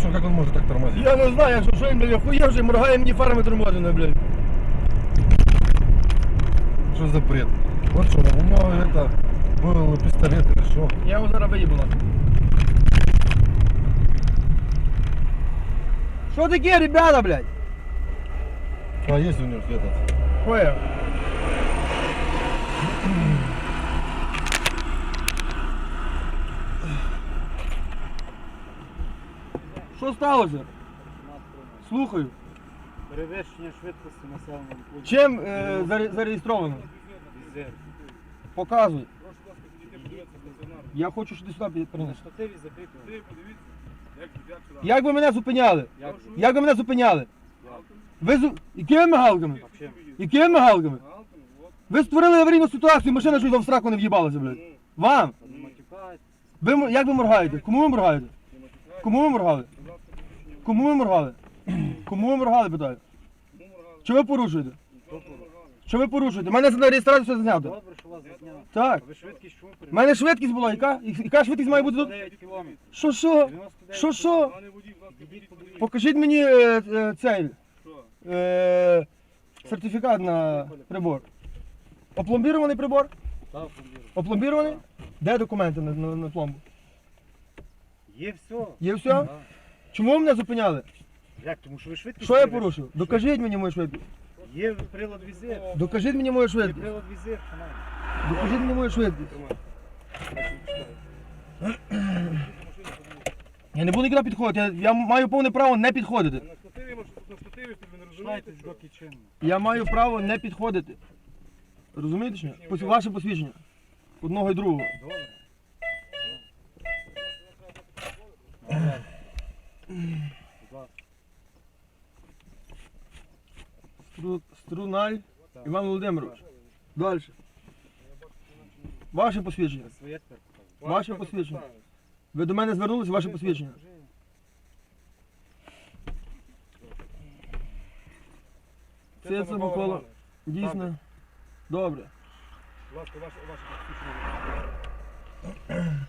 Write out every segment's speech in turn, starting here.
Так а почему, как он может так тормозить? Я не знаю, що, що він, блядь, охуєв же, моргає мені фарами тормозить, блядь. Что за бред? Вот что, у него это был пистолет или что? Я його зараз виїбу нахуй. Що таке, ребята, блядь? А есть у него этот? Хуя. Що сталося? Слухаю. Перевищення швидкості в населеному пункті. Чим е, заре- зареєстровано? Візир. Показуй. Я хочу, щоб ти сюди На принес. штативі закріплений. Як ви мене зупиняли? Як? Як ви мене зупиняли? Ви зу... Якими мигалками? А чим? Якими мигалками? Ви створили аварійну ситуацію, машина щось вам в сраку не в'їбалася, блядь. Вам? Не матюкають. Ви м- як ви моргаєте? Кому ви моргаєте? Кому ви моргали? Кому ви моргали? Кому ви моргали, питаю? Що ви порушуєте? Що ви порушуєте? У мене на реєстрацію все знято. Добре, що вас зазняли. Так. Ви швидкість чому У мене швидкість була, яка? Яка швидкість має бути тут? 99 кілометрів. Що що? Що що? Покажіть мені е, е, цей е, сертифікат на прибор. Опломбірований прибор? Так, повірю. Опломбірований? Де документи на, на, на пломбу? Є все. Є все? Чому ви мене зупиняли? Як? Тому що ви швидкість Що я перевищили. порушив? Докажіть мені мою швидкість. Є прилад візир. Докажіть мені мою Є швидкість. прилад візир, шановні. Докажіть мені мою швидкість. Я не буду нікуди підходити. Я, я маю повне право не підходити. На може, тут на штативі, щоб ви не розумієте, що? доки чинно. Я маю право не підходити. Розумієте? Пос- Ваше посвідчення. Одного і другого. Добре. Будь ласка. Стру, Струналь Іван Володимирович. Далі. Ваше посвідчення. Ваше посвідчення. Ви до мене звернулися, ваше посвідчення. Це це Микола. Дійсно. Добре. Будь ласка, ваше, ваше посвідчення.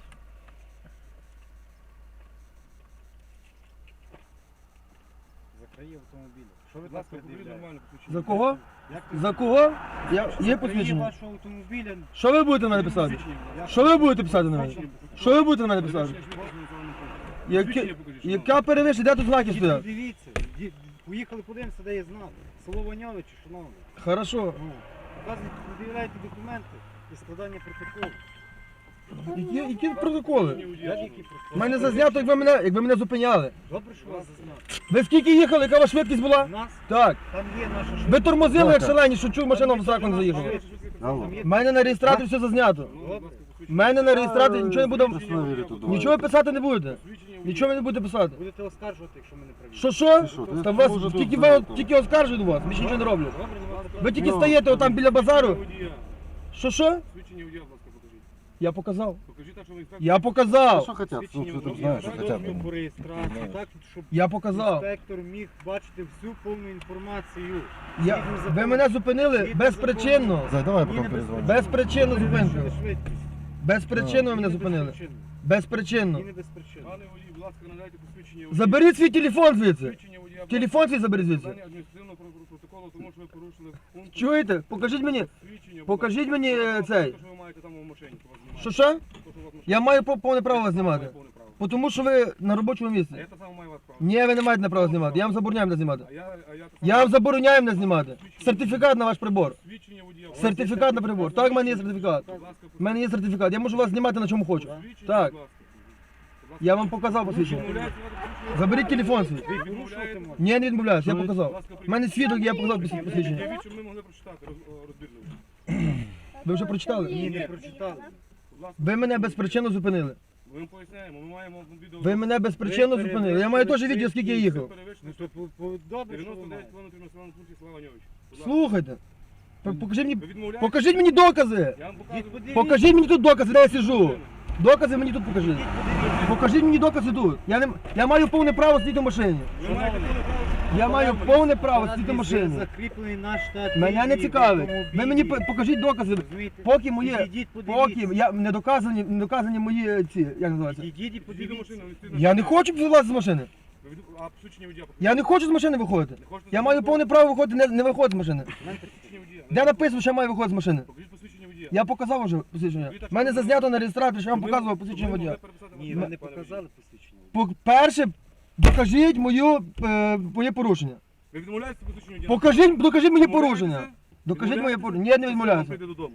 За краї автомобіля. Що ви так пред'являєте? За кого? Як ви- За кого? Я, є посвідчення. вашого автомобіля. Що ви будете на мене писати? Як- Що ви будете писати на мене? Що ви будете на мене писати? Яке, яка перевищення, де тут знаки стоять? Дивіться, ді- поїхали подивимося, де є знак. Село Ваньовичі, шановні. Хорошо. Ну, Показуйте, пред'являйте документи і складання протоколу. Які, які протоколи? У мене зазнято, як ви мене, як ви мене зупиняли. Добре, що вас зазнав. Ви скільки їхали, яка ваша швидкість була? У нас Так. там є наша Ви швидкість. тормозили, як шалені, що чув машина в не заїхала. У мене на реєстраторі все зазнято. У мене на реєстраторі нічого не буде. Нічого ви писати не будете. Нічого ви не будете писати. Будете оскаржувати, якщо ми не праві. Що що? Та вас тільки ви тільки оскаржують вас, більше нічого не роблять. Добре, не вас Ви тільки стаєте отам біля базару. Що що? Будь ласка, покажіть. Я показав. Покажіть так, що ви інспектор. Я показав. що хотят? Свідчення Ну, ти водія. знаєш, що Так, хотят. Доступ по реєстрації, так, щоб Я показав. інспектор міг бачити всю повну інформацію. Я... Згідно Ви мене зупинили Згідно безпричинно. Зай, давай Ні, потім перезвонимо. Безпричинно Перевищили швидкість. Безпричинно ви Ні, мене не зупинили. безпричинно. Безпричинно. Ні, не безпричинно. Пане водій, будь ласка, надайте посвідчення. Заберіть свій телефон звідси. Телефон свій заберіть звідси. Складання адміністративного про- протоколу, тому що ви порушили пункт. Чуєте? Покажіть мені. Покажіть мені, е, цей. що ви маєте там у машині, що вас знімає. Що що? Те, що у вас. Я маю по- повне право вас знімати. Має повне право. Бо Тому що ви на робочому А місці. так само маю вас право. Ні, ви не маєте на право знімати. Я вам забороняю мене знімати. А я, а я, так Я вам забороняю мене знімати. Сертифікат на ваш прибор. Водія. Сертифікат на прибор. Так, в мене є сертифікат. Будь ласка, У мене є сертифікат. Я можу вас знімати на чому хочу. посвідчення, Так. будь ласка. Я вам показав посвідчення. Заберіть телефон свій. Ні, не відмовляюсь, я показав. У мене свідок, я показав посвідчення. Уявіть, щоб ми могли прочитати роз- розбірливо. Ви вже прочитали? Ні, не прочитали. Ви мене безпричинно зупинили. ми вам поясняємо, ми маємо відео. Ви мене безпричинно зупинили. Я маю теж відео, скільки я їхав. Ну то по- по- добре, що ви 99 маєте. км на населеному пункті Слава Ньович. Будь ласка. Слухайте. П- Покажіть мені, Ви покажіть мені докази. Я вам показую. Покажіть мені тут докази, де я сижу. Докази мені тут покажіть. Покажіть мені докази тут. Я не я маю повне право сидіти в машині. Ви маєте повне право. Я маю повне право сидіти в машині. Закріплений наш штат. Мене не цікавить. Ви мені покажіть докази. Поки моє, поки я не доказані, не доказані мої ці, як називається. Ідіть і подивіться. Я не хочу вилазити з машини. А посвідчення водія. Я не хочу з машини виходити. Я маю повне право виходити, не, не виходити з машини. Де написано, що я маю виходити з машини? Покажіть Я показав вже посвідчення. У мене зазнято на реєстраторі, що я вам Ми- показував посвідчення водія. Ні, ви не показали посвідчення. По- Перше, докажіть мою, е, моє порушення. Ви відмовляєтеся посвідчення водія? Покажіть, докажіть мені порушення. Докажіть моє порушення. Ні, не Це відмовляюся. прийде додому.